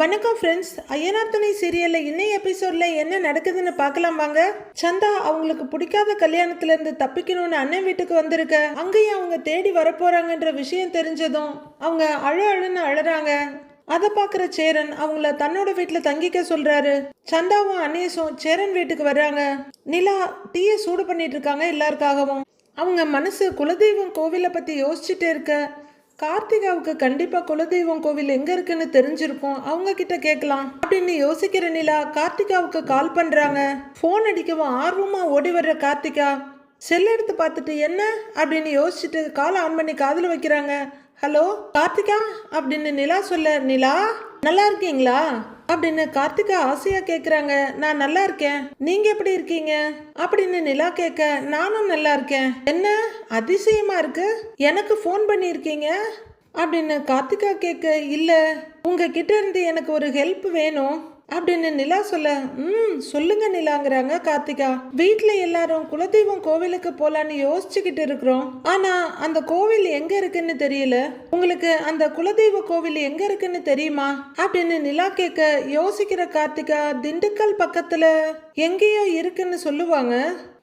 வணக்கம் ஃப்ரெண்ட்ஸ் ஐயனார் துணை சீரியலில் இன்னைய எபிசோடில் என்ன நடக்குதுன்னு பார்க்கலாம் வாங்க. சந்தா அவங்களுக்கு பிடிக்காத கல்யாணத்துலேருந்து தப்பிக்கணும்னு அண்ணன் வீட்டுக்கு வந்திருக்க. அங்கேயும் அவங்க தேடி வரப்போகிறாங்கன்ற விஷயம் தெரிஞ்சதும் அவங்க அழு அழுன்னு அழறாங்க. அதை பார்க்குற சேரன் அவங்கள தன்னோட வீட்டில் தங்கிக்க சொல்கிறாரு சந்தாவும் அன்னேசும் சேரன் வீட்டுக்கு வர்றாங்க. நிலா டீயை சூடு பண்ணிட்டு இருக்காங்க எல்லாருக்காகவும். அவங்க மனசு குலதெய்வம் கோவிலை பற்றி யோசிச்சுட்டே இருக்க. கார்த்திகாவுக்கு கண்டிப்பா குலதெய்வம் கோவில் எங்க இருக்குன்னு தெரிஞ்சிருக்கும். அவங்க கிட்ட கேட்கலாம். அப்படின்னு யோசிக்கிற நிலா கார்த்திகாவுக்கு கால் பண்றாங்க. ஃபோன் அடிக்கவும் ஆர்வமா ஓடி வர்ற கார்த்திகா? செல் எடுத்து பார்த்துட்டு என்ன? அப்படின்னு யோசிச்சுட்டு கால் ஆன் பண்ணி காதில் வைக்கிறாங்க. ஹலோ கார்த்திகா? அப்படின்னு நிலா சொல்ல நிலா நல்லா இருக்கீங்களா? அப்படின்னு கார்த்திகா ஆசையா கேக்குறாங்க. நான் நல்லா இருக்கேன். நீங்க எப்படி இருக்கீங்க? அப்படின்னு நிலா கேட்க நானும் நல்லா இருக்கேன். என்ன? அதிசயமா இருக்கு? எனக்கு ஃபோன் பண்ணியிருக்கீங்க? அப்படின்னு கார்த்திகா கேட்க இல்ல. உங்ககிட்ட இருந்து எனக்கு ஒரு ஹெல்ப் வேணும். அப்படின்னு நிலா சொல்ல ம் சொல்லுங்க நிலாங்கிறாங்க கார்த்திகா. வீட்டில் எல்லாரும் குலதெய்வம் கோவிலுக்கு போலான்னு யோசிச்சுக்கிட்டு இருக்கிறோம். ஆனா அந்த கோவில் எங்க இருக்குன்னு தெரியல. உங்களுக்கு அந்த குலதெய்வ கோவில் எங்க இருக்குன்னு தெரியுமா? அப்படின்னு நிலா கேட்க யோசிக்கிற கார்த்திகா திண்டுக்கல் பக்கத்துல எங்கேயோ இருக்குன்னு சொல்லுவாங்க.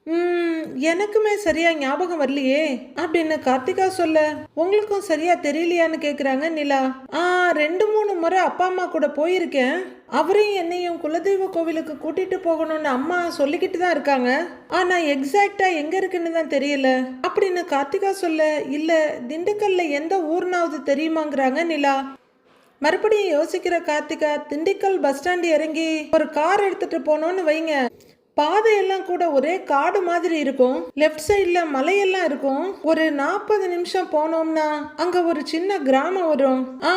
ம் எனக்குமே சரியா ஞாபகம் வரலையே அப்படின்னு கார்த்திகா சொல்ல உங்களுக்கும் சரியா தெரியலையான்னு கேக்குறாங்க நிலா. ஆ ரெண்டு மூணு முறை அப்பா அம்மா கூட போயிருக்கேன். அவரையும் என்னையும் குலதெய்வ கோவிலுக்கு கூட்டிட்டு போகணும்னு அம்மா சொல்லிக்கிட்டு தான் இருக்காங்க. ஆனா எக்ஸாக்டா எங்க இருக்குன்னு தான் தெரியல. அப்படின்னு கார்த்திகா சொல்ல இல்ல திண்டுக்கல்ல எந்த ஊர்னாவது தெரியுமாங்கிறாங்க நிலா. மறுபடியும் யோசிக்கிற கார்த்திகா திண்டுக்கல் பஸ் ஸ்டாண்ட் இறங்கி ஒரு கார் எடுத்துட்டு போனோம்னு வைங்க. பாதையெல்லாம் கூட ஒரே காடு மாதிரி இருக்கும். லெஃப்ட் சைட்ல மலையெல்லாம் இருக்கும். ஒரு நாற்பது நிமிஷம் போனோம்னா அங்க ஒரு சின்ன கிராமம் வரும். ஆ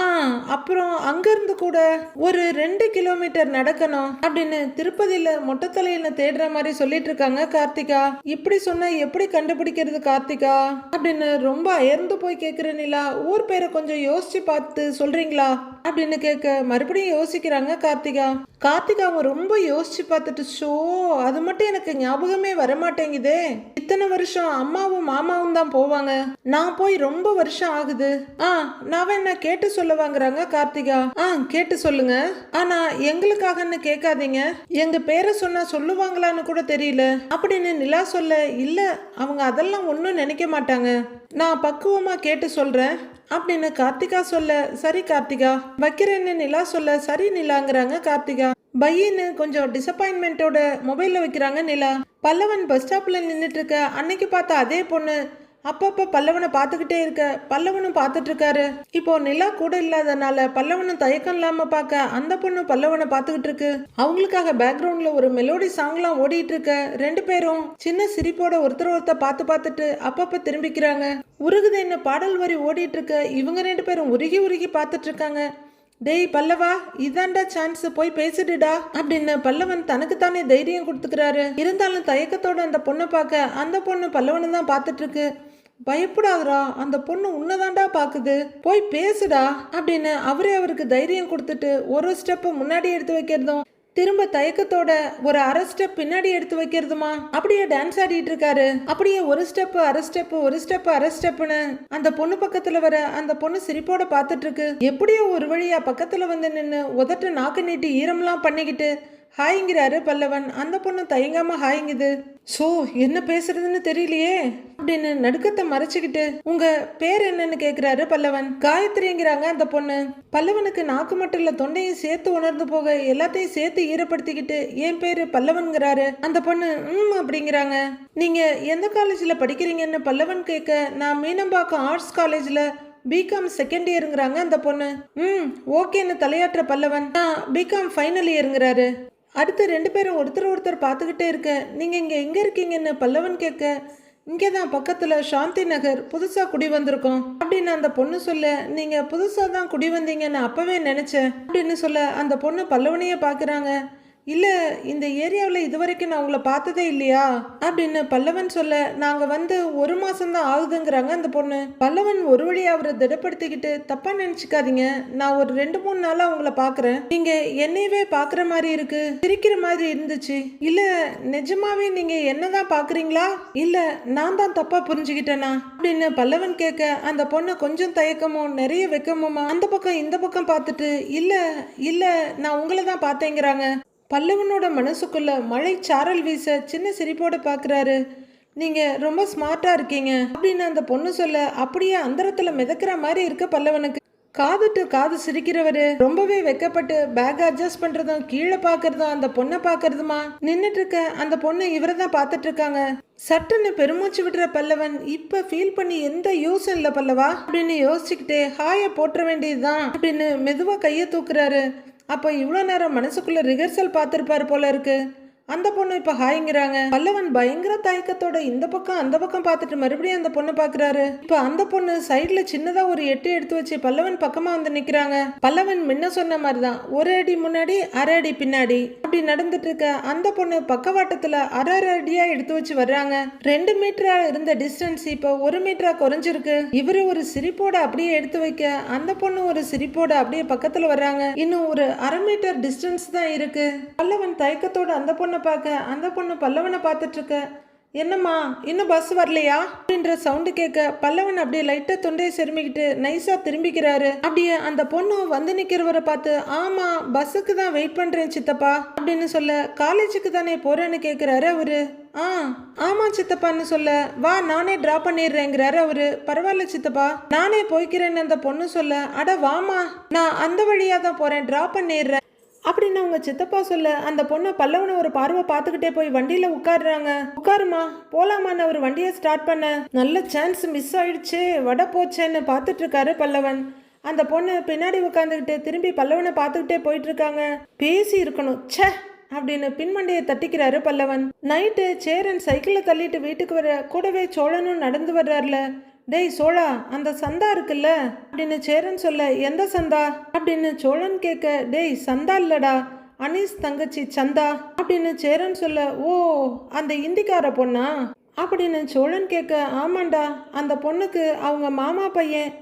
அப்புறம் அங்க இருந்து கூட ஒரு ரெண்டு கிலோமீட்டர் நடக்கணும் அப்படின்னு திருப்பதியில மொட்டத்தலையில தேடுற மாதிரி சொல்லிட்டு இருக்காங்க கார்த்திகா. இப்படி சொன்னா எப்படி கண்டுபிடிக்கிறது கார்த்திகா? அப்படின்னு ரொம்ப அயர்ந்து போய் கேக்குற நிலா ஊர் பேரை கொஞ்சம் யோசிச்சு பார்த்து சொல்றீங்களா? அப்படின்னு கேட்க மறுபடியும் யோசிக்கிறாங்க கார்த்திகா. கார்த்திகாவும் ரொம்ப யோசிச்சு பார்த்துட்டு ஷோ அது மட்டும் எனக்கு ஞாபகமே வரமாட்டேங்குதே. இத்தனை வருஷம் அம்மாவும் மாமாவும் தான் போவாங்க. நான் போய் ரொம்ப வருஷம் ஆகுது. ஆ நான் என்ன கேட்டு சொல்ல வாங்குறாங்க கார்த்திகா. ஆ கேட்டு சொல்லுங்க. ஆனா எங்களுக்காகன்னு கேட்காதீங்க. எங்க பேரை சொன்னா சொல்லுவாங்களான்னு கூட தெரியல. அப்படின்னு நிலா சொல்ல இல்ல அவங்க அதெல்லாம் ஒன்றும் நினைக்க மாட்டாங்க. நான் பக்குவமா கேட்டு சொல்றேன். அப்படின்னு கார்த்திகா சொல்ல சரி கார்த்திகா வைக்கிறேன்னு நிலா சொல்ல சரி நிலாங்கிறாங்க கார்த்திகா. பையன்னு கொஞ்சம் டிசப்பாயின்மெண்ட்டோட மொபைலில் வைக்கிறாங்க நிலா. பல்லவன் பஸ் ஸ்டாப்பில் நின்றுட்டு இருக்க அன்னைக்கு பார்த்த அதே பொண்ணு. அப்பப்போ பல்லவனை பார்த்துக்கிட்டே இருக்க பல்லவனும் பார்த்துட்டு இருக்காரு. இப்போ நிலா கூட இல்லாதனால பல்லவனும் தயக்கம் இல்லாம பார்க்க அந்த பொண்ணு பல்லவனை பார்த்துக்கிட்டு இருக்கு. அவங்களுக்காக பேக்ரவுண்ட்ல ஒரு மெலோடி சாங்லாம் ஓடிட்டு இருக்க ரெண்டு பேரும். சின்ன சிரிப்போட ஒருத்தர் ஒருத்தர் பார்த்து பார்த்துட்டு அப்பப்போ திரும்பிக்கிறாங்க. உருகுது என்ன? பாடல் வரி ஓடிட்டுருக்க. இவங்க ரெண்டு பேரும் உருகி உருகி பார்த்துட்ருக்காங்க. டேய் பல்லவா இதாண்டா சான்ஸ் போய் பேசிடுடா. அப்படின்னு பல்லவன் தனக்குத்தானே தைரியம் கொடுத்துக்கிறாரு. இருந்தாலும் தயக்கத்தோட அந்த பொண்ணை பார்க்க அந்த பொண்ணு பல்லவனை தான் பார்த்துட்டு இருக்கு அந்த பொண்ணு உன்னதாண்டா பார்க்குது. போய் பேசுடா அப்படின்னு அவரே அவருக்கு தைரியம் கொடுத்துட்டு ஒரு ஸ்டெப்பை முன்னாடி எடுத்து வைக்கிறதும் திரும்ப தயக்கத்தோட ஒரு அரை ஸ்டெப் பின்னாடி எடுத்து வைக்கிறதுமா? அப்படியே டான்ஸ் ஆடிட்டு இருக்காரு. அப்படியே ஒரு ஸ்டெப் அரை ஸ்டெப் ஒரு ஸ்டெப் அரை ஸ்டெப்னு அந்த பொண்ணு பக்கத்துல வர அந்த பொண்ணு சிரிப்போட பாத்துட்டு இருக்கு. எப்படியோ ஒரு வழியா பக்கத்துல வந்து நின்று உதட்ட நாக்கு நீட்டி ஈரம்லாம் பண்ணிக்கிட்டு ஹாய்ங்கிறாரு பல்லவன். அந்த பொண்ணு தயங்காம ஹாய்ங்குது. சோ என்ன பேசுறதுன்னு தெரியலையே. அப்படின்னு நடுக்கத்தை மறைச்சுக்கிட்டு உங்க பேர் என்னன்னு கேக்குறாரு பல்லவன். காயத்ரிங்கிறாங்க அந்த பொண்ணு. பல்லவனுக்கு நாக்கு மட்டும் இல்ல தொண்டையும் சேர்த்து உணர்ந்து போக எல்லாத்தையும் சேர்த்து ஈரப்படுத்திக்கிட்டு என் பேரு பல்லவன்கிறாரு அந்த பொண்ணு ம் அப்படிங்கிறாங்க. நீங்க எந்த காலேஜ்ல படிக்கிறீங்கன்னு பல்லவன் கேட்க நான் மீனம்பாக்கம் ஆர்ட்ஸ் காலேஜ்ல பிகாம் செகண்ட் இயருங்கிறாங்க அந்த பொண்ணு. ம் ஓகேன்னு தலையாட்டுற பல்லவன். நான் பிகாம் ஃபைனல் இயருங்கிறாரு அடுத்து ரெண்டு பேரும் ஒருத்தர் ஒருத்தர் பார்த்துக்கிட்டே இருக்க. நீங்கள் இங்கே எங்கே இருக்கீங்கன்னு பல்லவன் கேட்க இங்கே தான் பக்கத்தில் சாந்தி நகர் புதுசாக குடி வந்திருக்கோம். அப்படின்னு அந்த பொண்ணு சொல்ல நீங்கள் புதுசாக தான் குடி வந்தீங்கன்னு அப்போவே நினச்சேன். அப்படின்னு சொல்ல அந்த பொண்ணு பல்லவனையே பார்க்குறாங்க. இல்லை இந்த ஏரியாவில் இதுவரைக்கும் நான் உங்களை பார்த்ததே இல்லையா? அப்படின்னு பல்லவன் சொல்ல நாங்கள் வந்து ஒரு மாதம்தான் ஆகுதுங்கிறாங்க அந்த பொண்ணு. பல்லவன் ஒரு வழியாக அவரை திடப்படுத்திக்கிட்டு தப்பாக நினச்சிக்காதீங்க. நான் ஒரு ரெண்டு மூணு நாளாக உங்களை பார்க்குறேன். நீங்கள் என்னையவே பார்க்குற மாதிரி இருக்கு. சிரிக்கிற மாதிரி இருந்துச்சு. இல்லை நிஜமாவே நீங்கள் என்ன தான் பார்க்குறீங்களா? இல்லை நான் தான் தப்பாக புரிஞ்சுக்கிட்டேனா? அப்படின்னு பல்லவன் கேட்க அந்த பொண்ணு கொஞ்சம் தயக்கமும் நிறைய வெக்கமுமா? அந்த பக்கம் இந்த பக்கம் பார்த்துட்டு இல்லை இல்லை நான் உங்களை தான் பார்த்தேங்கிறாங்க. பல்லவனோட மனசுக்குள்ள மழை சாரல் வீச சின்ன சிரிப்போட பார்க்குறாரு நீங்க ரொம்ப ஸ்மார்ட்டா இருக்கீங்க அப்படின்னு அந்த பொண்ணு சொல்ல அப்படியே அந்தரத்துல மிதக்கிற மாதிரி இருக்க பல்லவனுக்கு. காது டு காது சிரிக்கிறவரு ரொம்பவே வெக்கப்பட்டு பேக் அட்ஜஸ்ட் பண்றதும் கீழே பாக்குறதும் அந்த பொண்ணை பாக்குறதுமா? நின்னுட்டு இருக்க அந்த பொண்ணை இவரை தான் பார்த்துட்டு இருக்காங்க சட்டுன்னு பெருமூச்சு விடுற பல்லவன் இப்ப ஃபீல் பண்ணி எந்த யூஸும் இல்லை பல்லவா? அப்படின்னு யோசிச்சுக்கிட்டே ஹாய போட்டுற வேண்டியதுதான் அப்படின்னு மெதுவா கையை தூக்குறாரு. அப்போ இவ்வளோ நேரம் மனசுக்குள்ளே ரிஹர்சல் பார்த்துருப்பாரு போல இருக்குது அந்த பொண்ணு இப்போ ஹாய்ங்கிறாங்க. பல்லவன் பயங்கர தயக்கத்தோட இந்த பக்கம் அந்த பக்கம் பார்த்துட்டு மறுபடியும் அந்த பொண்ணு பாக்குறாரு. இப்போ அந்த பொண்ணு சைடுல சின்னதா ஒரு எட்டு எடுத்து வச்சு பல்லவன் பக்கமா வந்து நிக்கிறாங்க. பல்லவன் முன்ன சொன்ன மாதிரி தான் ஒரு அடி முன்னாடி அரை அடி பின்னாடி அப்படி நடந்துட்டு இருக்க அந்த பொண்ணு பக்கவாட்டத்துல அரை அரை அடியா எடுத்து வச்சு வர்றாங்க. ரெண்டு மீட்டரா இருந்த டிஸ்டன்ஸ் இப்போ ஒரு மீட்டரா குறைஞ்சிருக்கு. இவரு ஒரு சிரிப்போட அப்படியே எடுத்து வைக்க அந்த பொண்ணு ஒரு சிரிப்போட அப்படியே பக்கத்துல வர்றாங்க. இன்னும் ஒரு அரை மீட்டர் டிஸ்டன்ஸ் தான் இருக்கு. பல்லவன் தயக்கத்தோட அந்த பொண்ணு பார்க்க அந்த பொண்ணு பல்லவனை பார்த்துட்ருக்க. என்னம்மா இன்னும் பஸ் வரலையா? அப்படின்ற சவுண்டு கேட்க பல்லவன் அப்படியே லைட்டாக தொண்டையை செருமிக்கிட்டு நைஸாக திரும்பிக்கிறாரு. அப்படியே அந்த பொண்ணு வந்து நிற்கிறவரை பார்த்து ஆமாம் பஸ்ஸுக்கு தான் வெயிட் பண்ணுறேன் சித்தப்பா அப்படின்னு சொல்ல காலேஜுக்கு தானே போகிறேன்னு கேட்குறாரு அவரு. ஆ ஆமாம் சித்தப்பான்னு சொல்ல வா நானே ட்ரா பண்ணிடுறேங்கிறாரு அவரு. பரவாயில்ல சித்தப்பா நானே போய்க்கிறேன்னு அந்த பொண்ணு சொல்ல அட வாமா நான் அந்த வழியாக தான் போகிறேன் ட்ரா பண்ணிடுறேன். அப்படின்னு அவங்க சித்தப்பா சொல்ல அந்த பொண்ணை பல்லவனை ஒரு பார்வை பார்த்துக்கிட்டே போய் வண்டியில உட்காடுறாங்க உட்காருமா போலாமான்னு அவர் வண்டியை ஸ்டார்ட் பண்ண. நல்ல சான்ஸ் மிஸ் ஆயிடுச்சு வட போச்சேன்னு பார்த்துட்டு இருக்காரு பல்லவன். அந்த பொண்ணு பின்னாடி உட்காந்துக்கிட்டு திரும்பி பல்லவனை பார்த்துக்கிட்டே போயிட்டு இருக்காங்க. பேசி இருக்கணும் ச்சே அப்படின்னு பின்மண்டையை தட்டிக்கிறாரு பல்லவன். நைட்டு சேரன் சைக்கிளை தள்ளிட்டு வீட்டுக்கு வர கூடவே சோழனும் நடந்து வர்றாருல. டேய் சோழா அந்த சந்தா இருக்குல்ல? அப்படின்னு சேரன் சொல்ல எந்த சந்தா? அப்படின்னு சோழன் கேட்க டேய் சந்தா இல்லடா. அனீஸ் தங்கச்சி சந்தா. அப்படின்னு சேரன் சொல்ல ஓ அந்த இந்திக்கார பொண்ணா? அப்படின்னு சோழன் கேட்க ஆமாண்டா. அந்த பொண்ணுக்கு அவங்க மாமா பையன்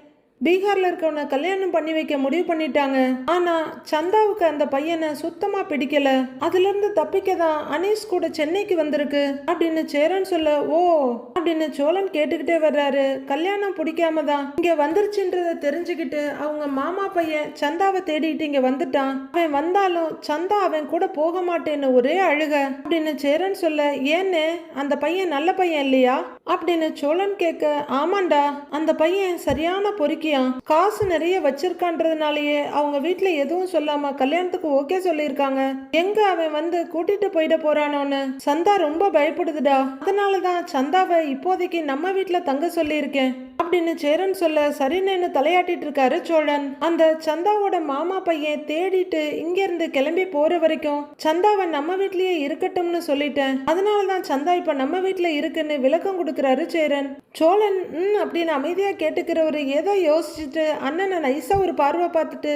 பீகார்ல இருக்கவனை கல்யாணம் பண்ணி வைக்க முடிவு பண்ணிட்டாங்க. ஆனா சந்தாவுக்கு அந்த பையனை சுத்தமா பிடிக்கல. அதுல இருந்து தப்பிக்க தான் அனீஸ் கூட சென்னைக்கு வந்திருக்கு. அப்படின்னு சேரன் சொல்ல ஓ அப்படின்னு சோழன் கேட்டுக்கிட்டே வர்றாரு. கல்யாணம் பிடிக்காம தான் இங்க வந்துருச்சுன்றத தெரிஞ்சுக்கிட்டு அவங்க மாமா பையன் சந்தாவை தேடிட்டு இங்க வந்துட்டான். அவன் வந்தாலும் சந்தா அவன் கூட போக மாட்டேன்னு ஒரே அழுக. அப்படின்னு சேரன் சொல்ல ஏன்னு அந்த பையன் நல்ல பையன் இல்லையா? அப்படின்னு சோழன் கேட்க ஆமாண்டா அந்த பையன் சரியான பொறுக்கியான் காசு நிறைய வச்சிருக்கான்றதுனாலயே அவங்க வீட்டுல எதுவும் சொல்லாம கல்யாணத்துக்கு ஓகே சொல்லியிருக்காங்க. எங்க அவன் வந்து கூட்டிட்டு போயிட போறானோன்னு சந்தா ரொம்ப பயப்படுதுடா. அதனாலதான் சந்தாவை இப்போதைக்கு நம்ம வீட்டுல தங்க சொல்லியிருக்கேன். அப்படின்னு சேரன் சொல்ல சரின்னு தலையாட்டிட்டு இருக்காரு சோழன். அந்த சந்தாவோட மாமா பையன் தேடிட்டு இங்க இருந்து கிளம்பி போற வரைக்கும் சந்தாவை நம்ம வீட்லயே இருக்கட்டும்னு சொல்லிட்டேன். அதனாலதான் சந்தா இப்ப நம்ம வீட்டுல இருக்குன்னு விளக்கம் கொடுக்கறாரு சேரன். சோழன் ம் அப்படின்னு அமைதியா கேட்டுக்கிறவரு ஏதோ யோசிச்சுட்டு அண்ணனை நைஸா ஒரு பார்வை பார்த்துட்டு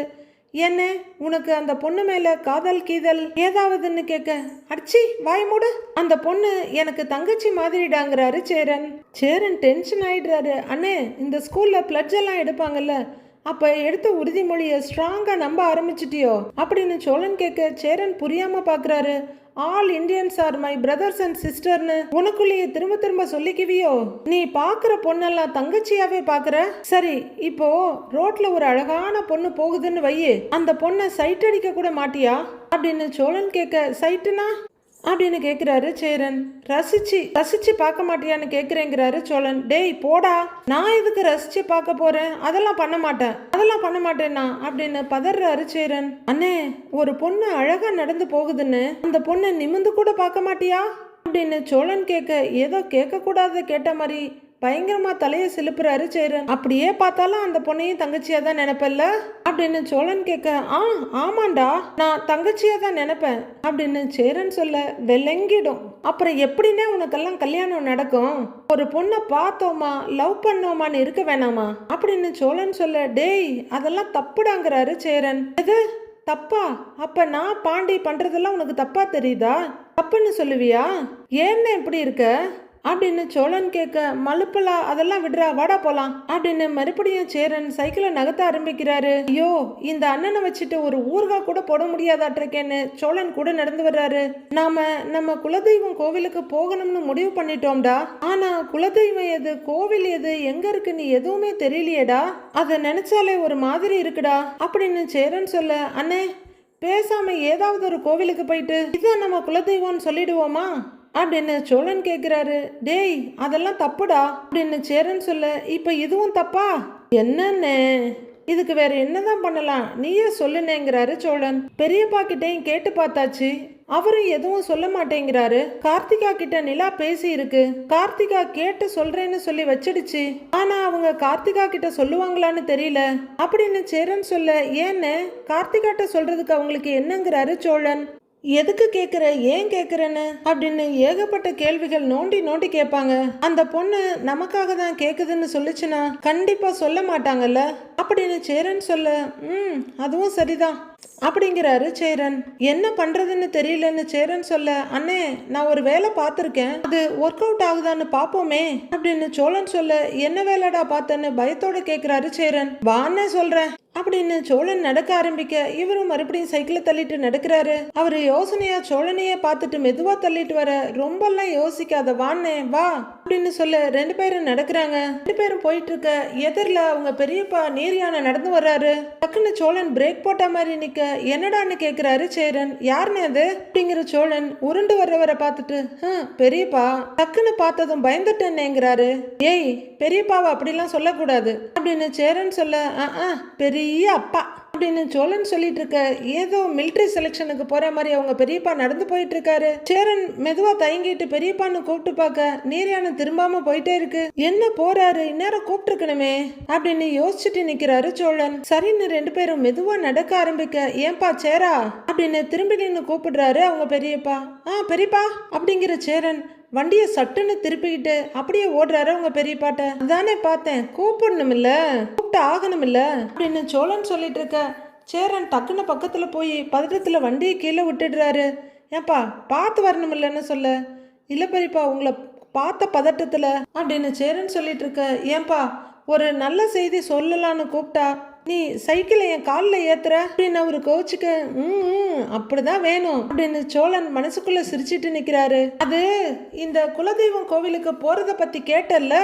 என்ன? உனக்கு அந்த பொண்ணு மேல காதல் கீதல் ஏதாவதுன்னு கேட்க அடிச்சி வாய் மூடு. அந்த பொண்ணு எனக்கு தங்கச்சி மாதிரிடாங்கிறாரு சேரன். சேரன் டென்ஷன் ஆயிடுறாரு. அண்ணே இந்த ஸ்கூல்ல பிளட்ஜ் எல்லாம் எடுப்பாங்கல்ல. அப்போ எடுத்த உறுதிமொழியை ஸ்ட்ராங்காக நம்ப ஆரம்பிச்சிட்டியோ? அப்படின்னு சோழன் கேட்க சேரன் புரியாமல் பார்க்குறாரு all Indians are my brothers and சிஸ்டர்னு உனக்குள்ளேயே திரும்ப திரும்ப சொல்லிக்குவியோ? நீ பாக்குற பொண்ணெல்லாம் தங்கச்சியாவே பாக்குற? சரி இப்போ ரோட்ல ஒரு அழகான பொண்ணு போகுதுன்னு வை அந்த பொண்ணை சைட் அடிக்க கூட மாட்டியா? அப்படின்னு சோழன் கேட்க சைட்டுனா அப்படின்னு கேட்குறாரு சேரன். ரசிச்சு ரசிச்சு பார்க்க மாட்டியான்னு கேக்குறேங்கிறாரு சோழன். டேய் போடா. நான் எதுக்கு ரசிச்சு பார்க்க போறேன்? அதெல்லாம் பண்ண மாட்டேன். அதெல்லாம் பண்ண மாட்டேன்னா? அப்படின்னு பதறாரு சேரன். அண்ணே ஒரு பொண்ணு அழகா நடந்து போகுதுன்னு அந்த பொண்ணை நிமிந்து கூட பார்க்க மாட்டியா? அப்படின்னு சோழன் கேட்க ஏதோ கேட்க கூடாத கேட்ட மாதிரி பயங்கரமா தலையை செலுப்புறாரு சேரன். அப்படியே பார்த்தாலும் அந்த பொண்ணையும் தங்கச்சியா தான் நினைப்பல்ல அப்படின்னு சோழன் கேட்க ஆ ஆமாண்டா நான் தங்கச்சியா தான் நினைப்பேன் அப்படின்னு சேரன் சொல்ல வெள்ளங்கிடும் அப்புறம் எப்படின்னே உனக்கெல்லாம் கல்யாணம் நடக்கும்? ஒரு பொண்ணை பார்த்தோமா லவ் பண்ணோமான்னு இருக்க வேணாமா? அப்படின்னு சோழன் சொல்ல டேய் அதெல்லாம் தப்புடாங்கிறாரு சேரன். எது? தப்பா? அப்ப நான் பாண்டி பண்றதெல்லாம் உனக்கு தப்பா தெரியுதா? தப்புன்னு சொல்லுவியா? ஏன்னு இப்படி இருக்க? அப்படின்னு சோழன் கேட்க மலுப்பலா அதெல்லாம் விடுறா வாடா போலாம் அப்படின்னு மறுபடியும் சேரன் சைக்கிளை நகர்த்த ஆரம்பிக்கிறாரு. ஐயோ இந்த அண்ணனை வச்சுட்டு ஒரு ஊர்கா கூட போட முடியாதாட்டிருக்கேன்னு சோழன் கூட நடந்து வர்றாரு. நாம நம்ம குலதெய்வம் கோவிலுக்கு போகணும்னு முடிவு பண்ணிட்டோம்டா. ஆனா குலதெய்வம் எது கோவில் எது எங்க இருக்குன்னு எதுவுமே தெரியலையேடா. அதை நினைச்சாலே ஒரு மாதிரி இருக்குடா அப்படின்னு சேரன் சொல்ல அண்ணே பேசாம ஏதாவது ஒரு கோவிலுக்கு போயிட்டு இதுதான் நம்ம குலதெய்வம்னு சொல்லிடுவோமா? அப்படின்னு சோழன் கேட்குறாரு டேய் அதெல்லாம் தப்புடா. அப்படின்னு சேரன் சொல்ல? இப்போ இதுவும் தப்பா? என்னன்னு இதுக்கு வேற என்னதான் பண்ணலாம்? நீயே சொல்லுனேங்கிறாரு சோழன். பெரியப்பா கிட்டையும் கேட்டு பார்த்தாச்சு. அவரும் எதுவும் சொல்ல மாட்டேங்கிறாரு. கார்த்திகா கிட்ட நிலா பேசி இருக்கு. கார்த்திகா கேட்டு சொல்றேன்னு சொல்லி வச்சிடுச்சு. ஆனா அவங்க கார்த்திகா கிட்ட சொல்லுவாங்களான்னு தெரியல. அப்படின்னு சேரன் சொல்ல? ஏன்னு? கார்த்திகாட்ட சொல்றதுக்கு அவங்களுக்கு என்னங்கிறாரு சோழன். எதுக்கு கேட்குற ஏன் கேட்குறேன்னு அப்படின்னு ஏகப்பட்ட கேள்விகள் நோண்டி நோண்டி கேட்பாங்க. அந்த பொண்ணு நமக்காக தான் கேட்குதுன்னு சொல்லுச்சுன்னா கண்டிப்பாக சொல்ல மாட்டாங்கல்ல? அப்படின்னு சேரன் சொல்ல ம் அதுவும் சரிதான். அப்படிங்கிறாரு சேரன். என்ன பண்ணுறதுன்னு தெரியலன்னு சேரன் சொல்ல அண்ணே நான் ஒரு வேலை பார்த்துருக்கேன். அது ஒர்க் அவுட் ஆகுதான்னு பார்ப்போமே அப்படின்னு சோழன் சொல்ல என்ன வேலைடா பார்த்தேன்னு பயத்தோட கேட்குறாரு சேரன். வான்னே சொல்கிறேன் அப்படின்னு சோழன் நடக்க ஆரம்பிக்க இவரும் மறுபடியும் சைக்கிளை தள்ளிட்டு நடக்கிறாரு. அவர் யோசனையா சோழனையே பார்த்துட்டு மெதுவா தள்ளிட்டு வர ரொம்பலாம் யோசிக்காத வாண்ணே வா அப்படின்னு சொல்ல ரெண்டு பேரும் நடக்கிறாங்க. ரெண்டு பேரும் போயிட்டு இருக்க எதிரில் அவங்க பெரியப்பா நீர் யானை நடந்து வர்றாரு. டக்குன்னு சோழன் பிரேக் போட்ட மாதிரி நிக்க என்னடான்னு கேட்கிறாரு சேரன் யாருன்னு அது? அப்படிங்கிற சோழன் உருண்டு வர்றவரை பார்த்துட்டு பெரியப்பா. டக்குன்னு பார்த்ததும் பயந்துட்டேன்னேங்கிறாரு ஏய் பெரியப்பாவை அப்படிலாம் சொல்லக்கூடாது அப்படின்னு சேரன் சொல்ல ஆ பெரிய பெரிய அப்பா. அப்படின்னு சோழன் சொல்லிட்டு இருக்க ஏதோ மிலிட்ரி செலெக்ஷனுக்கு போற மாதிரி அவங்க பெரியப்பா நடந்து போயிட்டு இருக்காரு சேரன் மெதுவா தயங்கிட்டு பெரியப்பான்னு கூப்பிட்டு பார்க்க நீரியான திரும்பாம போயிட்டே இருக்கு. என்ன போறாரு? இந்நேரம் கூப்பிட்டு இருக்கணுமே அப்படின்னு யோசிச்சுட்டு நிக்கிறாரு சோழன். சரின்னு ரெண்டு பேரும் மெதுவா நடக்க ஆரம்பிக்க ஏன்பா சேரா? அப்படின்னு திரும்பி நின்று கூப்பிடுறாரு அவங்க பெரியப்பா. ஆ பெரியப்பா அப்படிங்கிற சேரன். வண்டியை சட்டுன்னு திருப்பிக்கிட்டு அப்படியே ஓடுறாரு அவங்க பெரியப்பாட்ட அதானே பார்த்தேன். கூப்பிடணும் இல்ல கூப்பிட்டு ஆகணும் இல்ல அப்படின்னு சோழன் சொல்லிட்டு இருக்க. சேரன் டக்குன்னு பக்கத்துல போய் பதட்டத்துல வண்டியை கீழே விட்டுடுறாரு. ஏப்பா பார்த்து வரணும் இல்லைன்னு சொல்ல. இல்ல பெரியப்பா உங்களை பார்த்த பதட்டத்துல. அப்படின்னு சேரன் சொல்லிட்டு இருக்க. ஏன்பா ஒரு நல்ல செய்தி சொல்லலான்னு கூப்பிட்டா நீ சைக்கிளை என் காலில் ஏத்துற? அப்படின்னு அவரு கோச்சுக்க ம் அப்படிதான் வேணும் அப்படின்னு சோழன் மனசுக்குள்ள சிரிச்சிட்டு நிக்கிறாரு. அது இந்த குலதெய்வம் கோவிலுக்கு போறத பத்தி கேட்டல்ல?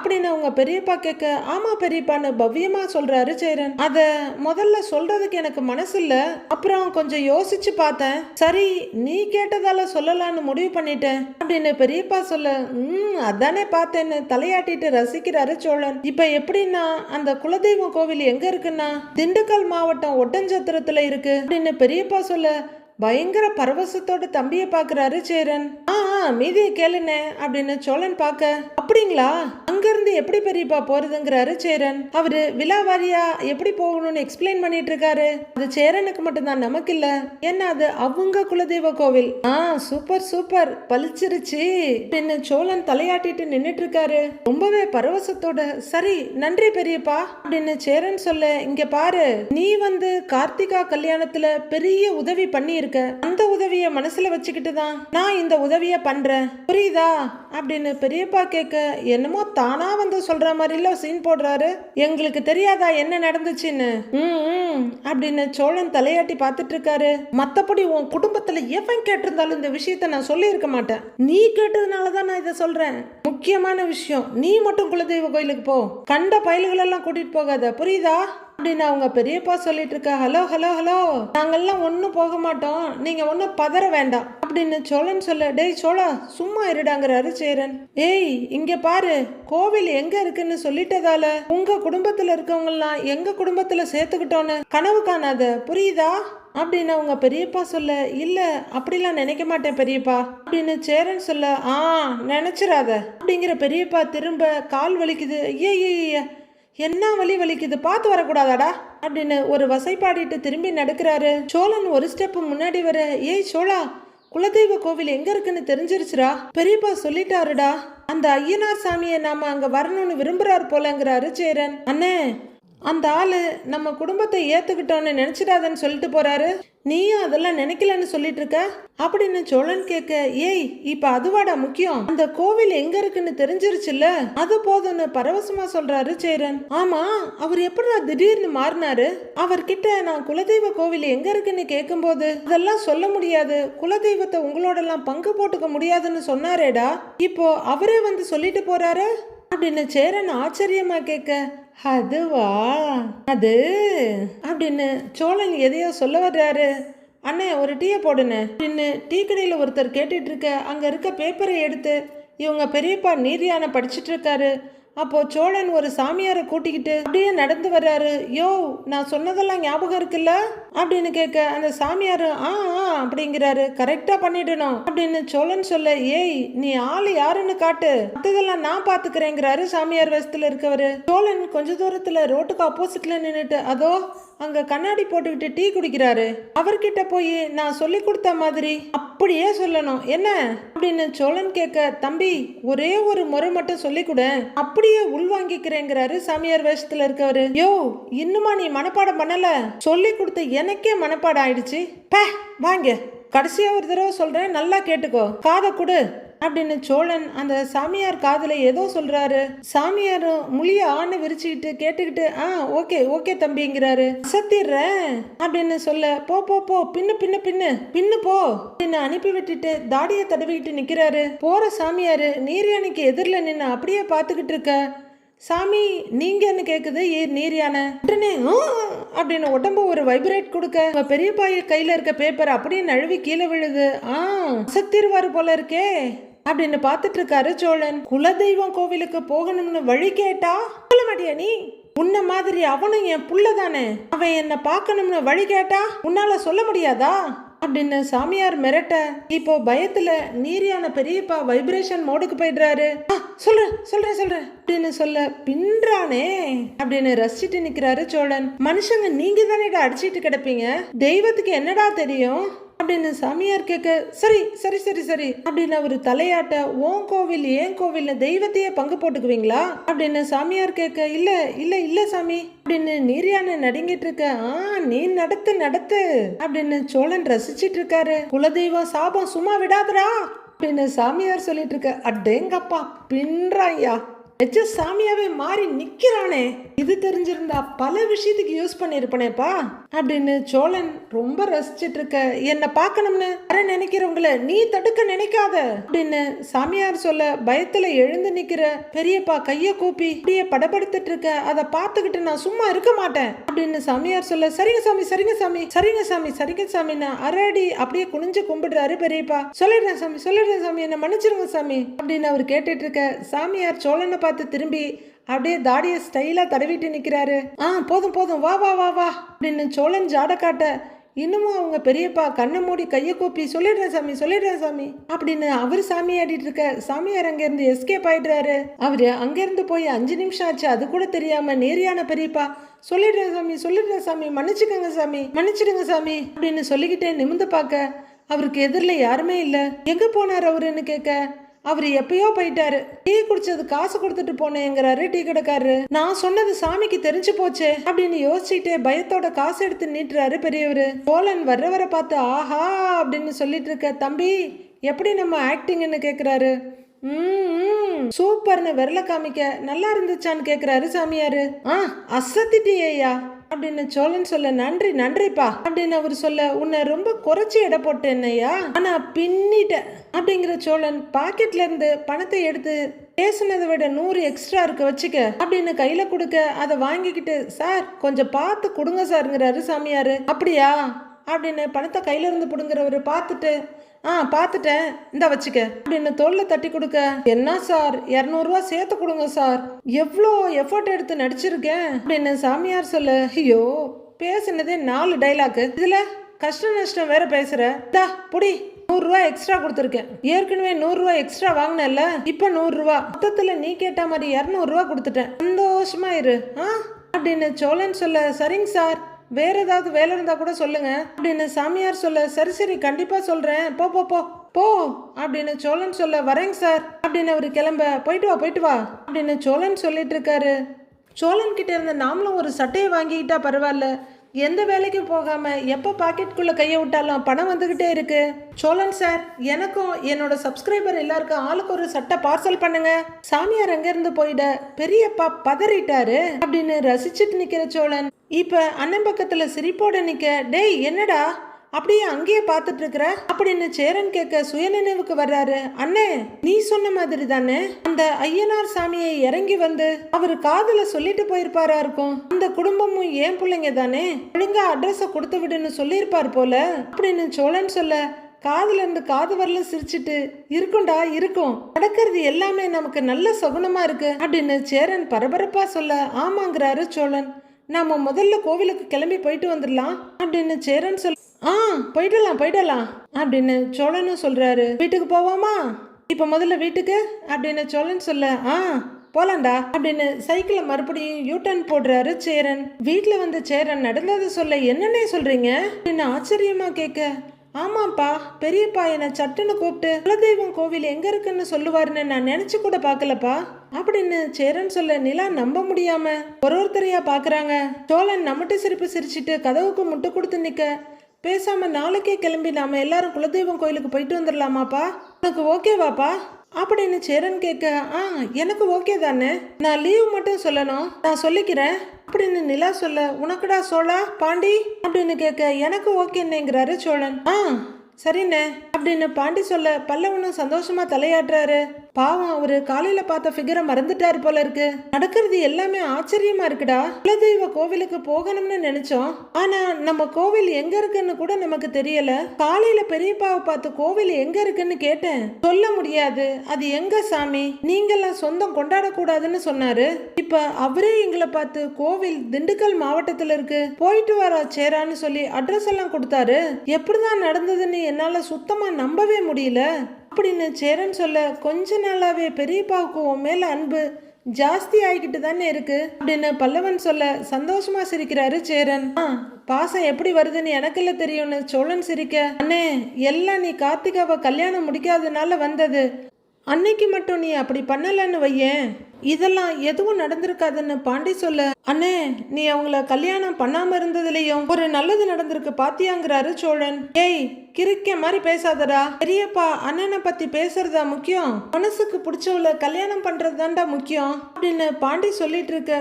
அப்படின்னு அவங்க பெரியப்பா கேட்க ஆமா பெரியப்பான்னு பவ்யமா சொல்றாரு சேரன். அத முதல்ல சொல்றதுக்கு எனக்கு மனசு இல்ல அப்புறம் கொஞ்சம் யோசிச்சு பார்த்தேன். சரி நீ கேட்டதால சொல்லலாம்னு முடிவு பண்ணிட்டேன் அப்படின்னு பெரியப்பா சொல்ல ம் அதானே பார்த்தேன்னு தலையாட்டிட்டு ரசிக்கிறாரு சோழன். இப்ப எப்படின்னா அந்த குலதெய்வம் கோவில் எங்க இருக்குன்னா திண்டுக்கல் மாவட்டம் ஒட்டஞ்சத்திரத்துல இருக்கு. அப்படின்னு பெரியப்பா சொல்ல பயங்கர பரவசத்தோட தம்பியை பாக்குறாரு சேரன். ஆ ஆ, மீதியை கேளுனே அப்படின்னு சோழன் பார்க்க அப்படிங்களா? அங்கிருந்து எப்படி பெரியப்பா போறதுங்கிறாரு சேரன். அவரு விழாவாரியா எப்படி போகணும்னு எக்ஸ்பிளைன் பண்ணிட்டு இருக்காரு அது சேரனுக்கு மட்டும்தான் நமக்கு இல்ல. ஏன்னா அது அவங்க குலதெய்வ கோவில். ஆ சூப்பர் சூப்பர் பளிச்சிருச்சு அப்படின்னு சோழன் தலையாட்டிட்டு நின்னுட்டு இருக்காரு ரொம்பவே பரவசத்தோட சரி நன்றி பெரியப்பா அப்படின்னு சேரன் சொல்ல இங்க பாரு நீ வந்து கார்த்திகா கல்யாணத்துல பெரிய உதவி பண்ணி இருக்க அந்த உதவிய மனசுல வச்சுக்கிட்டு தான் நான் இந்த உதவிய பண்றேன். புரியுதா? அப்படின்னு பெரியப்பா கேட்க என்னமோ தானா வந்து சொல்ற மாதிரில சீன் போடுறாரு. எங்களுக்கு தெரியாதா என்ன நடந்துச்சுன்னு? ம், ம் அப்படின்னு சோழன் தலையாட்டி பார்த்துட்டு இருக்காரு. மத்தபடி உன் குடும்பத்துல எவன் கேட்டிருந்தாலும் இந்த விஷயத்த நான் சொல்லியிருக்க மாட்டேன். நீ கேட்டதுனால தான் நான் இதை சொல்றேன். முக்கியமான விஷயம். நீ மட்டும் குலதெய்வ கோயிலுக்கு போ. கண்ட பயல்களெல்லாம் கூட்டிட்டு போகாத. புரியுதா? அப்படின்னு அவங்க பெரியப்பா சொல்லிட்டு இருக்கா. Hello hello hello. நாங்கெல்லாம் ஒன்றும் போக மாட்டோம். நீங்கள் ஒன்றும் பதற வேண்டாம். அப்படின்னு சோழன் சொல்ல டேய் சோழா சும்மா இருடாங்கிறாரு சேரன் ஏய் இங்க பாரு. கோவில் எங்க இருக்குன்னு சொல்லிட்டதால உங்க குடும்பத்துல இருக்கவங்கலாம் எங்க குடும்பத்துல சேர்த்துக்கிட்டோன்னு கனவு காணாத. புரியுதா? அப்படின்னு அவங்க பெரியப்பா சொல்ல இல்லை அப்படிலாம் நினைக்க மாட்டேன் பெரியப்பா அப்படின்னு சேரன் சொல்ல ஆ நினச்சிடாத அப்படிங்கிற பெரியப்பா திரும்ப கால் வலிக்குது ஐயே ஐயே என்ன வலி வலிக்குது பார்த்து வரக்கூடாதாடா அப்படின்னு ஒரு வசைப்பாடிட்டு திரும்பி நடக்கிறாரு. சோழன் ஒரு ஸ்டெப் முன்னாடி வர ஏய் சோழா குலதெய்வ கோவில் எங்க இருக்குன்னு தெரிஞ்சிருச்சுரா பெரியப்பா சொல்லிட்டாருடா அந்த ஐயனார் சாமியை நாம அங்க வரணும்னு விரும்புறாரு போலங்கிறாரு சேரன். அண்ணே அந்த ஆள் நம்ம குடும்பத்தை ஏற்றுக்கிட்டோன்னு நினச்சிடாதன்னு சொல்லிட்டு போகிறாரு நீயும் அதெல்லாம் நினைக்கலன்னு சொல்லிட்டு இருக்க அப்படின்னு சோழன் கேட்க ஏய் இப்ப அதுவாடா முக்கியம்? அந்த கோவில் எங்க இருக்குன்னு தெரிஞ்சிருச்சுல்ல? அது போதும்னு பரவசமா சொல்றாரு சேரன். ஆமா அவர் எப்படிடா திடீர்னு மாறினாரு? அவர்கிட்ட நான் குலதெய்வ கோவில் எங்க இருக்குன்னு கேட்கும்போது அதெல்லாம் சொல்ல முடியாது. குலதெய்வத்தை உங்களோட எல்லாம் பங்கு போட்டுக்க முடியாதுன்னு சொன்னாரேடா. இப்போ அவரே வந்து சொல்லிட்டு போறாரு? அப்படின்னு சேரன் ஆச்சரியமா கேட்க அதுவா? அது? அப்படின்னு சோழன் எதையோ சொல்ல வர்றாரு. அண்ணே ஒரு டீயை போடுனே அப்படின்னு டீ கடையில் ஒருத்தர் கேட்டுட்டு இருக்க அங்கே இருக்க பேப்பரை எடுத்து இவங்க பெரியப்பா நீர் யானை இருக்காரு. அப்போ சோழன் ஒரு சாமியாரை கூட்டிக்கிட்டு அப்படியே நடந்து வர்றாரு. யோ நான் சொன்னதெல்லாம் ஞாபகம் இருக்குல்ல? அப்படின்னு கேட்க அந்த சாமியார் ஆ ஆ அப்படிங்கிறாரு. கரெக்டா பண்ணிடணும் அப்படின்னு சோழன் சொல்ல ஏய் நீ ஆளு யாருன்னு காட்டு. மற்றதெல்லாம் நான் பாத்துக்கிறேங்கிறாரு சாமியார் வேஷத்துல இருக்கவரு. சோழன் கொஞ்ச தூரத்துல ரோட்டுக்கு ஆப்போசிட்டில் நின்னுட்டு அதோ அங்கே கண்ணாடி போட்டுக்கிட்டு டீ குடிக்கிறாரு. அவர்கிட்ட போய் நான் சொல்லி கொடுத்த மாதிரி அப்படியே சொல்லணும். என்ன? அப்படின்னு சோழன் கேட்க தம்பி ஒரே ஒரு முறை மட்டும் சொல்லி கொடு. அப்படியே உள்வாங்கிக்கிறேங்கிறாரு சாமியார் வேஷத்துல இருக்கவரு. யோ இன்னுமா நீ மனப்பாடம் பண்ணல? சொல்லி கொடுத்த எனக்கே மனப்பாடம் ஆயிடுச்சு. பே வாங்க. கடைசியா ஒரு தடவை சொல்றேன் நல்லா கேட்டுக்கோ. காதை கொடு. அப்படின்னு சோழன் அந்த சாமியார் காதில் ஏதோ சொல்கிறாரு சாமியாரும் முழிய ஆணை விரிச்சுக்கிட்டு கேட்டுக்கிட்டு ஆ ஓகே ஓகே தம்பிங்கிறாரு. சத்திடுறேன் அப்படின்னு சொல்ல போ போ போ பின்னு பின்னு பின்னு பின்னு போ. அப்படின்னு அனுப்பி விட்டுட்டு தாடியை தடவிக்கிட்டு நிற்கிறாரு போகிற சாமியாரு நீர்யானைக்கு எதிரில் நின்று அப்படியே பார்த்துக்கிட்டு இருக்க. சாமி நீங்கன்னு கேட்குது ஏ நீர் உடனே அப்படின்னு உடம்பு ஒரு வைப்ரேட் கொடுக்க உங்க பெரியப்பாய கையில இருக்க பேப்பர் அப்படியே நழுவி கீழே விழுது. ஆ சத்திருவாரு போல இருக்கே. அப்படின்னு பார்த்துட்டு இருக்காரு சோழன். குலதெய்வம் கோவிலுக்கு போகணும்னு வழி கேட்டா சொல்ல மாட்டியா நீ? உன்ன மாதிரி அவனும் என் புள்ள தானே. அவன் என்ன பார்க்கணும்னு வழி கேட்டா உன்னால சொல்ல முடியாதா? அப்படின்னு சாமியார் மிரட்ட இப்போ பயத்துல நீரியான பெரியப்பா வைப்ரேஷன் மோடுக்கு போயிடுறாரு. "ஆ, சொல்றேன் சொல்றேன் சொல்றேன் அப்படின்னு சொல்ல பின்றானே. அப்படின்னு ரசிச்சுட்டு நிக்கிறாரு சோழன். மனுஷங்க நீங்க தானேடா அடிச்சிட்டு கிடப்பீங்க? தெய்வத்துக்கு என்னடா தெரியும்? அப்படின்னு சாமியார் கேட்க சரி சரி சரி சரி அப்படின்னு அவர் தலையாட்ட ஓன் கோவில் ஏன் கோவில்ல தெய்வத்தையே பங்கு போட்டுக்குவீங்களா? அப்படின்னு சாமியார் கேட்க இல்ல இல்ல இல்ல சாமி அப்படின்னு நீரியான நடுங்கிட்டு இருக்க ஆ நீ நடத்து நடத்து அப்படின்னு சோழன் ரசிச்சிட்டு இருக்காரு. குலதெய்வம் சாபம் சும்மா விடாதடா அப்படின்னு சாமியார் சொல்லிட்டு இருக்க அடேங்கப்பா பின்றாய்யா. நிஜ சாமியாவே மாறி நிக்கிறானே. இது தெரிஞ்சிருந்தா பல விஷயத்துக்கு யூஸ் பண்ணிருப்பனேப்பா அப்படின்னு சோழன் ரொம்ப ரசிச்சிட்டு இருக்க என்ன பார்க்கணும்னு வர நினைக்கிறவங்கள நீ தடுக்க நினைக்காத அப்படின்னு சாமியார் சொல்ல பயத்துல எழுந்து நிக்கிற பெரியப்பா கைய கூப்பி அப்படியே படப்படுத்திட்டு இருக்க அதை பார்த்துக்கிட்டு நான் சும்மா இருக்க மாட்டேன் அப்படின்னு சாமியார் சொல்ல சரிங்க சாமி சரிங்க சாமி சரிங்க சாமி சரிங்க சாமின்னு அரடி அப்படியே குனிஞ்சு கும்பிடுறாரு பெரியப்பா. சொல்லிடுறேன் சாமி சொல்லிடுறேன் சாமி என்ன மன்னிச்சிருங்க சாமி அப்படின்னு அவர் கேட்டுட்டு இருக்க சாமியார் சோழனை பார்த்து பார்த்து திரும்பி அப்படியே தாடியை ஸ்டைலா தடவிட்டு நிக்கிறாரு. ஆ போதும் போதும். வா வா வா வா. அப்படின்னு சோழன் ஜாட காட்ட இன்னமும் அவங்க பெரியப்பா கண்ணை மூடி கையை கூப்பி சொல்லிடுறேன் சாமி சொல்லிடுறேன் சாமி. அப்படின்னு அவர் சாமி ஆடிட்டு இருக்க சாமியார் அங்கேருந்து எஸ்கேப் ஆயிடுறாரு. அவரு அங்கேருந்து போய் அஞ்சு நிமிஷம் ஆச்சு. அது கூட தெரியாம நேரியான பெரியப்பா சொல்லிடுறேன் சாமி சொல்லிடுறேன் சாமி. மன்னிச்சுக்கோங்க சாமி மன்னிச்சிடுங்க சாமி. அப்படின்னு சொல்லிக்கிட்டே நிமிந்து பார்க்க அவருக்கு எதிரில் யாருமே இல்லை. எங்கே போனார் அவருன்னு கேட்க அவர் எப்பயோ போயிட்டாரு. டீ குடிச்சது காசு கொடுத்துட்டு போனேங்கிறாரு டீ கடைக்காரரு. நான் சொன்னது சாமிக்கு தெரிஞ்சு போச்சே அப்படின்னு யோசிச்சுட்டே பயத்தோட காசு எடுத்து நீட்டுறாரு பெரியவரு. சோழன் வர்றவரை பார்த்து ஆஹா! அப்படின்னு சொல்லிட்டு இருக்க தம்பி எப்படி நம்ம ஆக்டிங்னு கேட்குறாரு சூப்பர்னு விரல காமிக்க நல்லா இருந்துச்சான்னு கேக்குறாரு சாமியாரு. ஆ அசத்திட்டியா அப்படின்னு சோழன் சொல்ல நன்றி நன்றிப்பா. அப்படின்னு அவர் சொல்ல உன்னை ரொம்ப குறைச்சி எடை போட்டேன்னையா. ஆனா பின்னிட்ட. அப்படிங்கிற சோழன் பாக்கெட்ல இருந்து பணத்தை எடுத்து பேசுனதை விட நூறு எக்ஸ்ட்ரா இருக்கு வச்சுக்க. அப்படின்னு கையில கொடுக்க அதை வாங்கிக்கிட்டு சார் கொஞ்சம் பார்த்து கொடுங்க சாருங்கிறாரு சாமியாரு. அப்படியா? அப்படின்னு பணத்தை கையில இருந்து பிடுங்குறவரு பார்த்துட்டு ஆ பார்த்துட்டேன். இந்த வச்சுக்க. அப்படின்னு தோல்ல தட்டி கொடுக்க. என்ன சார்? இரநூறுவா சேர்த்து கொடுங்க சார். எவ்வளோ எஃபர்ட் எடுத்து நடிச்சிருக்கேன். அப்படின்னு சாமியார் சொல்ல ஐயோ பேசினதே நாலு டைலாக்கு இதுல கஷ்ட நஷ்டம் வேற பேசுற. தா புடி. நூறுரூவா எக்ஸ்ட்ரா கொடுத்துருக்கேன். ஏற்கனவே நூறுரூவா எக்ஸ்ட்ரா வாங்கினேன்ல இப்போ நூறுரூவா. மொத்தத்தில் நீ கேட்ட மாதிரி இரநூறுவா கொடுத்துட்டேன். சந்தோஷமா இரு. ஆ? அப்படின்னு சோழன் சொல்ல சரிங்க சார். வேற ஏதாவது வேலை இருந்தா கூட சொல்லுங்க. அப்படின்னு சாமியார் சொல்ல சரி சரி கண்டிப்பா சொல்றேன். போ போ போ போ அப்படின்னு சோழன் சொல்ல வரேங்க சார் அப்படின்னு அவர் கிளம்ப போயிட்டு வா போயிட்டு வா அப்படின்னு சோழன் சொல்லிட்டு இருக்காரு. சோழன் கிட்ட இருந்த நாமளும் ஒரு சட்டையை வாங்கிக்கிட்டா பரவாயில்ல. எந்த வேலைக்கும் போகாம எப்போ பாக்கெட்டுக்குள்ள கையை விட்டாலும் பணம் வந்துகிட்டே இருக்கு. சோழன் சார் எனக்கும் என்னோட சப்ஸ்கிரைபர் எல்லாருக்கும் ஆளுக்கு ஒரு சட்டை பார்சல் பண்ணுங்க. சாமியார் அங்கிருந்து போயிட பெரியப்பா பதறிட்டாரு அப்படின்னு ரசிச்சுட்டு நிக்கிற சோழன். இப்ப அண்ணன் பக்கத்துல சிரிப்போட நிக்க டேய் என்னடா? அப்படியே அங்கேயே பார்த்துட்டு இருக்கிற அப்படின்னு சேரன் கேட்க சுயநினைவுக்கு வர்றாரு. அண்ணே நீ சொன்ன மாதிரி தானே? அந்த ஐயனார் சாமியை இறங்கி வந்து அவர் காதுல சொல்லிட்டு போயிருப்பாரா இருக்கும்? அந்த குடும்பமும் ஏன் பிள்ளைங்க தானே? ஒழுங்கா அட்ரஸ கொடுத்து விடுன்னு சொல்லியிருப்பார் போல. அப்படின்னு சோழன் சொல்ல காதுல இருந்து காது வரல சிரிச்சிட்டு இருக்கும்டா இருக்கும். நடக்கிறது எல்லாமே நமக்கு நல்ல சகுனமா இருக்கு. அப்படின்னு சேரன் பரபரப்பா சொல்ல ஆமாங்கிறாரு சோழன். நாம முதல்ல கோவிலுக்கு கிளம்பி போயிட்டு வந்துடலாம் அப்படின்னு சேரன் சொல்ல ஆ போயிடலாம் போயிடலாம். அப்படின்னு சோழனும் சொல்றாரு. வீட்டுக்கு போவோமா? இப்ப முதல்ல வீட்டுக்கு? அப்படின்னு சோழன் சொல்ல ஆ போலாண்டா அப்படின்னு சைக்கிளை மறுபடியும் யூ டர்ன் போடுறாரு சேரன். வீட்டில் வந்து சேரன் நடந்ததை சொல்ல என்னன்னே சொல்றீங்க? அப்படின்னு ஆச்சரியமா கேட்க. ஆமாப்பா பெரியப்பா என்னை சட்டுன்னு கூப்பிட்டு குலதெய்வம் கோவில் எங்க இருக்குன்னு சொல்லுவாருன்னு நான் நினைச்சு கூட பார்க்கலப்பா அப்படின்னு சேரன் சொல்ல நிலா நம்ப முடியாம ஒரு ஒருத்தரையா பாக்குறாங்க. சோழன் நம்மட்டு சிரிப்பு சிரிச்சிட்டு கதவுக்கு முட்டு கொடுத்து நிக்க பேசாமல் நாளைக்கே கிளம்பி நாம எல்லாரும் குலதெய்வம் கோயிலுக்கு போயிட்டு வந்துடலாமாப்பா உனக்கு ஓகேவாப்பா அப்படின்னு சேரன் கேட்க ஆ எனக்கு ஓகே தானே. நான் லீவ் மட்டும் சொல்லணும். நான் சொல்லிக்கிறேன். அப்படின்னு நிலா சொல்ல உனக்குடா சோழா பாண்டி? அப்படின்னு கேட்க எனக்கு ஓகேன்னுங்கிறாரு சோழன். ஆ சரிண்ணே. அப்படின்னு பாண்டி சொல்ல பல்லவனும் சந்தோஷமா தலையாட்டுறாரு. பாவம் அவரு காலையில பார்த்த ஃபிகரை மறந்துட்டாரு போல இருக்கு. நடக்கிறது எல்லாமே ஆச்சரியமா இருக்குடா. குலதெய்வ கோவிலுக்கு போகணும்னு நினைச்சோம். ஆனா நம்ம கோவில் எங்க இருக்குன்னு கூட நமக்கு தெரியல. காலையில பெரியப்பாவை பார்த்து கோவில் எங்க இருக்குன்னு கேட்டேன். சொல்ல முடியாது. அது எங்க சாமி? நீங்கெல்லாம் சொந்தம் கொண்டாடக்கூடாதுன்னு சொன்னாரு. இப்ப அவரே எங்களை பார்த்து கோவில் திண்டுக்கல் மாவட்டத்துல இருக்கு. போயிட்டு வர சேரான்னு சொல்லி அட்ரஸ் எல்லாம் கொடுத்தாரு. எப்படிதான் நடந்ததுன்னு என்னால சுத்தமா நம்பவே முடியல. அப்படின்னு சேரன் சொல்ல கொஞ்ச நாளாவே பெரியப்பாவுக்கு உன் மேல அன்பு ஜாஸ்தி ஆகிக்கிட்டு தானே இருக்கு? அப்படின்னு பல்லவன் சொல்ல சந்தோஷமா சிரிக்கிறாரு சேரன். பாசம் எப்படி வருதுன்னு எனக்குள்ள தெரியும்னு சோழன் சிரிக்க அண்ணே எல்லாம் நீ கார்த்திகாவை கல்யாணம் முடிக்காதனால வந்தது. அன்னைக்கு மட்டும் நீ அப்படி பண்ணலன்னு வையேன். இதெல்லாம் எதுவும் நடந்திருக்காதுன்னு பாண்டி சொல்ல அண்ணே நீ அவங்கள கல்யாணம் பண்ணாம இருந்ததுலயும் ஒரு நல்லது நடந்திருக்கு பாத்தியாங்கிறாரு சோழன். ஏய் கிரிக்க மாதிரி பேசாதடா. பெரியப்பா அண்ணனை பத்தி பேசுறதா முக்கியம்? மனசுக்கு பிடிச்சவள கல்யாணம் பண்றது தான்டா முக்கியம் அப்படின்னு பாண்டி சொல்லிட்டு இருக்க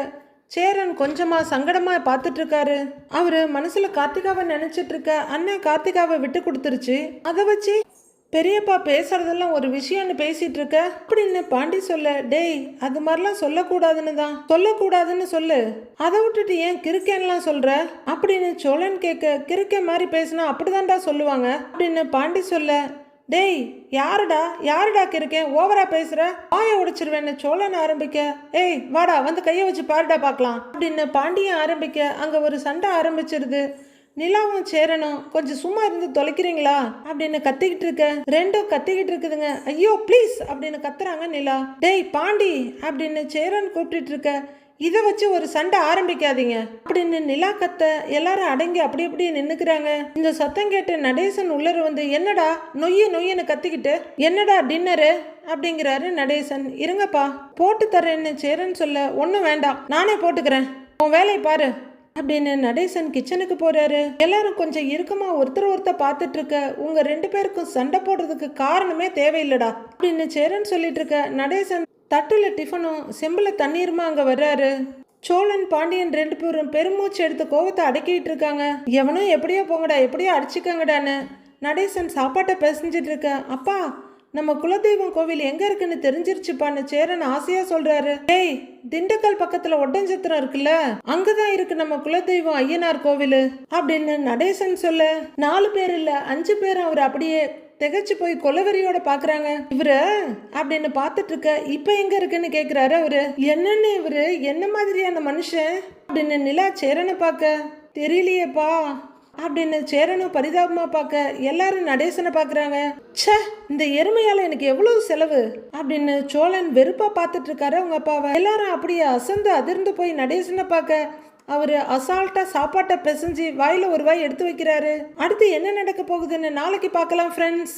சேரன் கொஞ்சமா சங்கடமா பார்த்துட்டு இருக்காரு அவரு மனசுல கார்த்திகாவை நினைச்சிட்டு இருக்க அண்ணன் கார்த்திகாவை விட்டு கொடுத்துருச்சு. அதை வச்சு பெரியப்பா பேசுறதெல்லாம் ஒரு விஷயம்னு பேசிட்டு இருக்க அப்படின்னு பாண்டி சொல்ல டேய் அது மாதிரிலாம் சொல்லக்கூடாதுன்னு தான். சொல்லக்கூடாதுன்னு சொல்லு. அதை விட்டுட்டு ஏன் கிறுக்கேன்லாம் சொல்ற? அப்படின்னு சோழன் கேட்க கிறுக்கே மாதிரி பேசினா அப்படிதான்டா சொல்லுவாங்க. அப்படின்னு பாண்டி சொல்ல டேய் யாருடா யாருடா கிறுக்கேன்? ஓவரா பேசுற? வாய உடைச்சிருவேன்னு சோழன் ஆரம்பிக்க ஏய் வாடா வந்து கையை வச்சு பாருடா பார்க்கலாம். அப்படின்னு பாண்டியன் ஆரம்பிக்க அங்க ஒரு சண்டை ஆரம்பிச்சிருது. நிலாவும் சேரனும் கொஞ்சம் சும்மா இருந்து தொலைக்கிறீங்களா? அப்படின்னு கத்திக்கிட்டு இருக்க. ரெண்டும் கத்திக்கிட்டு இருக்குதுங்க. ஐயோ ப்ளீஸ் அப்படின்னு கத்துறாங்க நிலா. டேய் பாண்டி அப்படின்னு சேரன் கூப்பிட்டு இருக்க. இதை வச்சு ஒரு சண்டை ஆரம்பிக்காதீங்க அப்படின்னு நிலா கத்த எல்லாரும் அடங்கி அப்படி அப்படியே நின்னுக்கிறாங்க. இந்த சத்தம் கேட்டு நடேசன் உள்ளர வந்து என்னடா நொய்ய நொய்யன்னு கத்திக்கிட்டு என்னடா டின்னரு? அப்படிங்கிறாரு நடேசன். இருங்கப்பா போட்டு தரேன்னு சேரன் சொல்ல ஒன்றும் வேண்டாம் நானே போட்டுக்கிறேன். உன் வேலையை பாரு. அப்படின்னு நடேசன் கிச்சனுக்கு போறாரு. எல்லாரும் கொஞ்சம் இறுக்கமா ஒருத்தர் ஒருத்தர் பார்த்துட்டு இருக்க உங்க ரெண்டு பேருக்கும் சண்டை போடுறதுக்கு காரணமே தேவையில்லடா அப்படின்னு சேரன் சொல்லிட்டு இருக்க நடேசன் தட்டுல டிஃபனும் செம்பில் தண்ணீருமா அங்க வர்றாரு. சோழன் பாண்டியன் ரெண்டு பேரும் பெருமூச்சு எடுத்து கோவத்தை அடக்கிட்டு இருக்காங்க எவனும் எப்படியோ போங்கடா எப்படியோ அடிச்சுக்கங்கடான்னு நடேசன் சாப்பாட்டை பிசைஞ்சிட்டு இருக்க அப்பா நம்ம குலதெய்வம் கோவில் எங்க இருக்குன்னு தெரிஞ்சிருச்சுப்பான்னு சேரன் ஆசையா சொல்றாரு. டேய் திண்டுக்கல் பக்கத்துல ஒட்டஞ்சத்திரம் இருக்குல்ல அங்கதான் இருக்கு நம்ம குலதெய்வம் ஐயனார் கோவில். அப்படின்னு நடேசன் சொல்ல நாலு பேர் இல்ல அஞ்சு பேர் அவர் அப்படியே திகைச்சு போய் கொலவெறியோட பாக்குறாங்க. இவரு அப்படின்னு பாத்துட்டு இருக்க இப்ப எங்க இருக்குன்னு கேக்குறாரு அவரு. என்னன்னு இவரு என்ன மாதிரியான மனுஷன்? அப்படின்னு நிலா சேரனை பார்க்க தெரியலையேப்பா. அப்படின்னு சேரனும் பரிதாபமா பார்க்க எல்லாரும் நடேசனை பார்க்குறாங்க. ச்சே இந்த எருமையால எனக்கு எவ்வளவு செலவு? அப்படின்னு சோழன் வெறுப்பா பார்த்துட்டு இருக்காரு அவங்க அப்பாவை எல்லாரும் அப்படியே அசந்து அதிர்ந்து போய் நடேசனை பார்க்க அவரு அசால்ட்டா சாப்பாட்டை பிசைஞ்சு வாயில ஒரு வாய் எடுத்து வைக்கிறாரு. அடுத்து என்ன நடக்க போகுதுன்னு நாளைக்கு பார்க்கலாம் ஃப்ரெண்ட்ஸ்